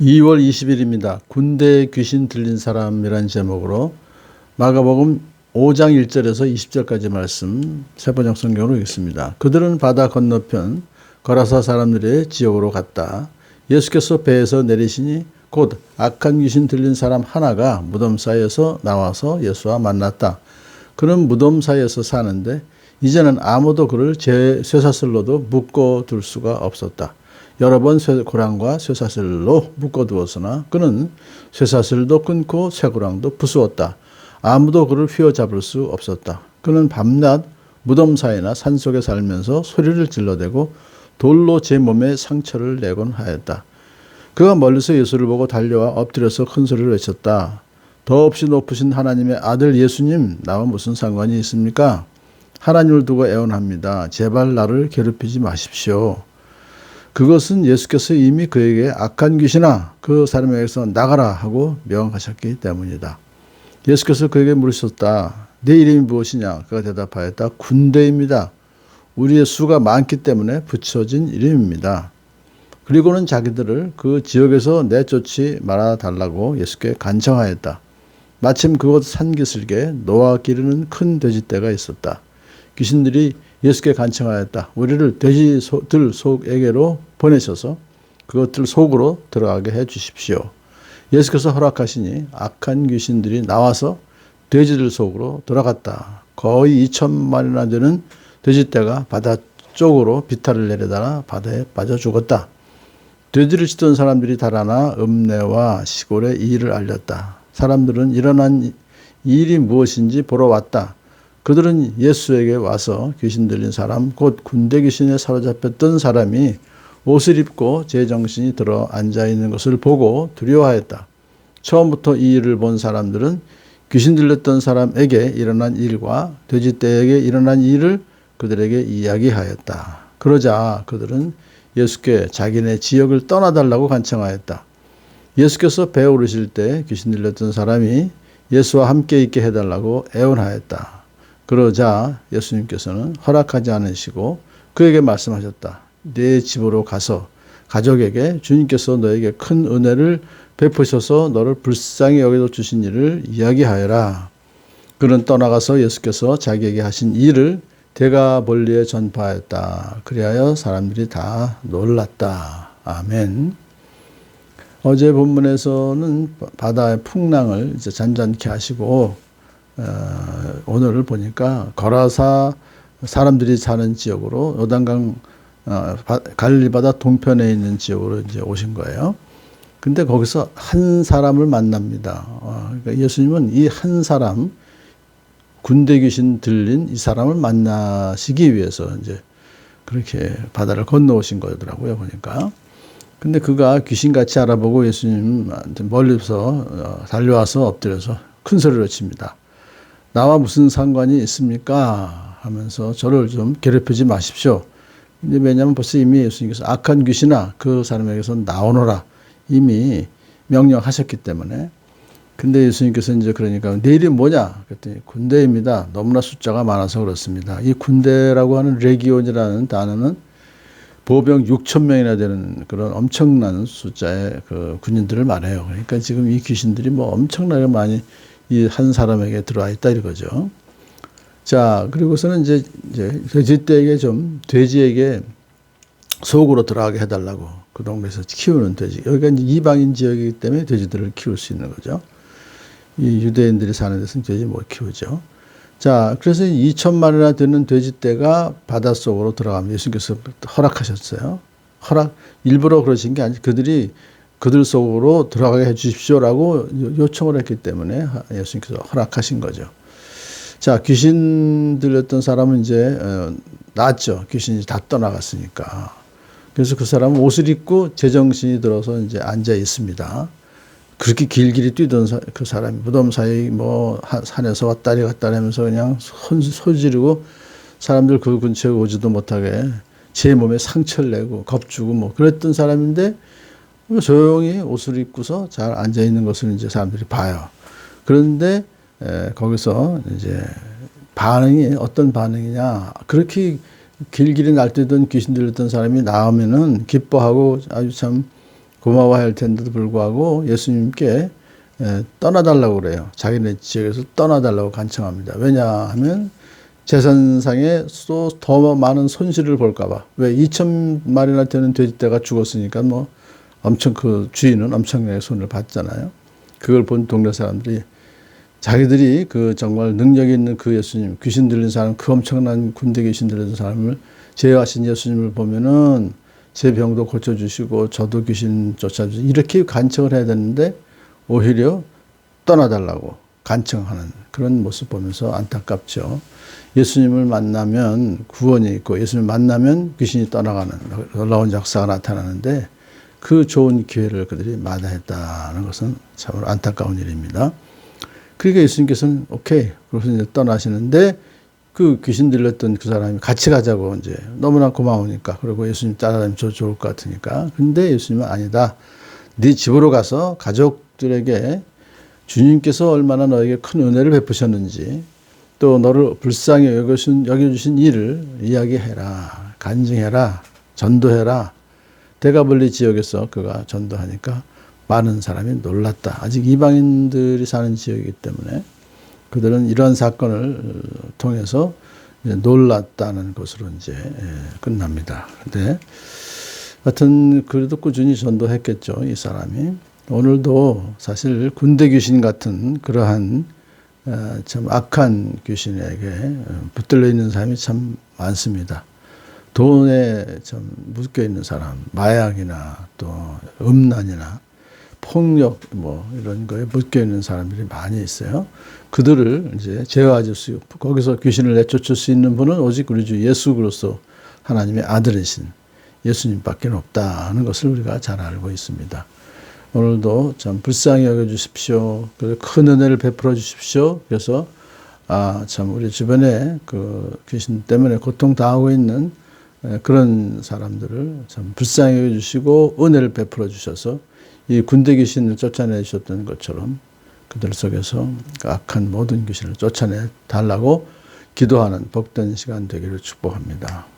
2월 20일입니다. 군대 귀신 들린 사람이란 제목으로 마가복음 5장 1절에서 20절까지 말씀 세번역 성경으로 읽습니다. 그들은 바다 건너편 거라사 사람들의 지역으로 갔다. 예수께서 배에서 내리시니 곧 악한 귀신 들린 사람 하나가 무덤 사이에서 나와서 예수와 만났다. 그는 무덤 사이에서 사는데 이제는 아무도 그를 제 쇠사슬로도 묶어 둘 수가 없었다. 여러 번 쇠- 고랑과 쇠사슬로 묶어두었으나 그는 쇠사슬도 끊고 쇠고랑도 부수었다. 아무도 그를 휘어잡을 수 없었다. 그는 밤낮 무덤 사이나 산속에 살면서 소리를 질러대고 돌로 제 몸에 상처를 내곤 하였다. 그가 멀리서 예수를 보고 달려와 엎드려서 큰 소리를 외쳤다. 더없이 높으신 하나님의 아들 예수님, 나와 무슨 상관이 있습니까? 하나님을 두고 애원합니다. 제발 나를 괴롭히지 마십시오. 그것은 예수께서 이미 그에게 악한 귀신아 그 사람에게서 나가라 하고 명하셨기 때문이다. 예수께서 그에게 물으셨다. 내 이름이 무엇이냐? 그가 대답하였다. 군대입니다. 우리의 수가 많기 때문에 붙여진 이름입니다. 그리고는 자기들을 그 지역에서 내쫓지 말아 달라고 예수께 간청하였다. 마침 그곳 산기슭에 노아 기르는 큰 돼지떼가 있었다. 귀신들이 예수께 간청하였다. 우리를 돼지들 속에게로 보내셔서 그것들 속으로 들어가게 해 주십시오. 예수께서 허락하시니 악한 귀신들이 나와서 돼지들 속으로 들어갔다. 거의 2천마리나 되는 돼지떼가 바다 쪽으로 비탈을 내려다가 바다에 빠져 죽었다. 돼지를 치던 사람들이 달아나 읍내와 시골에 이 일을 알렸다. 사람들은 일어난 이 일이 무엇인지 보러 왔다. 그들은 예수에게 와서 귀신 들린 사람, 곧 군대 귀신에 사로잡혔던 사람이 옷을 입고 제정신이 들어 앉아 있는 것을 보고 두려워하였다. 처음부터 이 일을 본 사람들은 귀신 들렸던 사람에게 일어난 일과 돼지떼에게 일어난 일을 그들에게 이야기하였다. 그러자 그들은 예수께 자기네 지역을 떠나달라고 간청하였다. 예수께서 배에 오르실 때 귀신 들렸던 사람이 예수와 함께 있게 해달라고 애원하였다. 그러자 예수님께서는 허락하지 않으시고 그에게 말씀하셨다. 내 집으로 가서 가족에게 주님께서 너에게 큰 은혜를 베푸셔서 너를 불쌍히 여겨 주신 일을 이야기하여라. 그는 떠나가서 예수께서 자기에게 하신 일을 대가 멀리에 전파하였다. 그리하여 사람들이 다 놀랐다. 아멘. 어제 본문에서는 바다의 풍랑을 이제 잔잔케 하시고 어, 오늘을 보니까 거라사 사람들이 사는 지역으로 요단강 어, 바- 갈릴리 바다 동편에 있는 지역으로 이제 오신 거예요. 근데 거기서 한 사람을 만납니다. 어, 그러니까 예수님은 이 한 사람 군대 귀신 들린 이 사람을 만나시기 위해서 이제 그렇게 바다를 건너오신 거더라고요 보니까. 근데 그가 귀신같이 알아보고 예수님한테 멀리서 어, 달려와서 엎드려서 큰 소리로 칩니다. 나와 무슨 상관이 있습니까? 하면서 저를 좀 괴롭히지 마십시오. 근데 왜냐하면 벌써 이미 예수님께서 악한 귀신아 그 사람에게서 나오너라 이미 명령하셨기 때문에 근데 예수님께서 이제 그러니까 내일이 뭐냐? 그랬더니 군대입니다. 너무나 숫자가 많아서 그렇습니다. 이 군대라고 하는 레기온이라는 단어는 보병 6천 명이나 되는 그런 엄청난 숫자의 그 군인들을 말해요. 그러니까 지금 이 귀신들이 뭐 엄청나게 많이 이 한 사람에게 들어와 있다 이거죠. 자, 그리고서는 이제 이제 돼지떼에게 좀 돼지에게 속으로 들어가게 해달라고 그 동네에서 키우는 돼지. 여기가 이방인 지역이기 때문에 돼지들을 키울 수 있는 거죠. 이 유대인들이 사는 데서는 돼지 못 키우죠. 자, 그래서 2천마리나 되는 돼지떼가 바닷속으로 들어가면 예수님께서 허락하셨어요. 허락, 일부러 그러신 게 아니고 그들이 그들 속으로 들어가게 해 주십시오라고 요청을 했기 때문에 예수님께서 허락하신 거죠. 자, 귀신 들렸던 사람은 이제 어, 낫죠. 귀신이 다 떠나갔으니까. 그래서 그 사람은 옷을 입고 제정신이 들어서 이제 앉아 있습니다. 그렇게 길길이 뛰던 사, 그 사람이 무덤 사이 뭐 한- 산에서 왔다리 갔다리 하면서 그냥 손, 소지르고 사람들 그 근처에 오지도 못하게 제 몸에 상처를 내고 겁주고 뭐 그랬던 사람인데 조용히 옷을 입고서 잘 앉아 있는 것을 이제 사람들이 봐요. 그런데 에, 거기서 이제 반응이 어떤 반응이냐 그렇게 길길이 날뛰던 귀신 들렸던 사람이 나오면은 기뻐하고 아주 참 고마워할 텐데도 불구하고 예수님께 에, 떠나달라고 그래요. 자기네 지역에서 떠나달라고 간청합니다. 왜냐하면 재산상에 또 더 많은 손실을 볼까봐. 왜 2천 마리나 되는 돼지떼가 죽었으니까 뭐 엄청 그 주인은 엄청나게 손을 봤잖아요. 그걸 본 동네 사람들이 자기들이 그 정말 능력 있는 그 예수님, 귀신 들린 사람, 그 엄청난 군대 귀신 들린 사람을 제어하신 예수님을 보면은 제 병도 고쳐주시고 저도 귀신 쫓아주시고 이렇게 간청을 해야 되는데 오히려 떠나달라고 간청하는 그런 모습 보면서 안타깝죠. 예수님을 만나면 구원이 있고 예수님을 만나면 귀신이 떠나가는 놀라운 역사가 나타나는데 그 좋은 기회를 그들이 마다했다는 것은 참으로 안타까운 일입니다. 그러니까 예수님께서는 오케이. 그래서 이제 떠나시는데 그 귀신 들렸던 그 사람이 같이 가자고 이제 너무나 고마우니까 그리고 예수님 따라다니면 저 좋을 것 같으니까. 근데 예수님은 아니다. 네 집으로 가서 가족들에게 주님께서 얼마나 너에게 큰 은혜를 베푸셨는지 또 너를 불쌍히 여겨주신, 여겨주신 일을 이야기해라. 간증해라. 전도해라. 대가벌리 지역에서 그가 전도하니까 많은 사람이 놀랐다. 아직 이방인들이 사는 지역이기 때문에 그들은 이러한 사건을 통해서 놀랐다는 것으로 이제 예, 끝납니다. 근데 하여튼 그래도 꾸준히 전도했겠죠. 이 사람이. 오늘도 사실 군대 귀신 같은 그러한 어, 참 악한 귀신에게 어, 붙들려 있는 사람이 참 많습니다. 돈에 참 묶여 있는 사람, 마약이나 또 음란이나 폭력 뭐 이런 거에 묶여 있는 사람들이 많이 있어요. 그들을 이제 제어하실 수 있고 거기서 귀신을 내쫓을 수 있는 분은 오직 우리 주 예수 그리스도 하나님의 아들이신 예수님밖에 없다는 것을 우리가 잘 알고 있습니다. 오늘도 참 불쌍히 여겨 주십시오. 큰 은혜를 베풀어 주십시오. 그래서 아 참 우리 주변에 그 귀신 때문에 고통 당하고 있는 에, 그런 사람들을 참 불쌍히 여겨 주시고 은혜를 베풀어 주셔서 이 군대 귀신을 쫓아내 주셨던 것처럼 그들 속에서 그 악한 모든 귀신을 쫓아내 달라고 기도하는 복된 시간 되기를 축복합니다.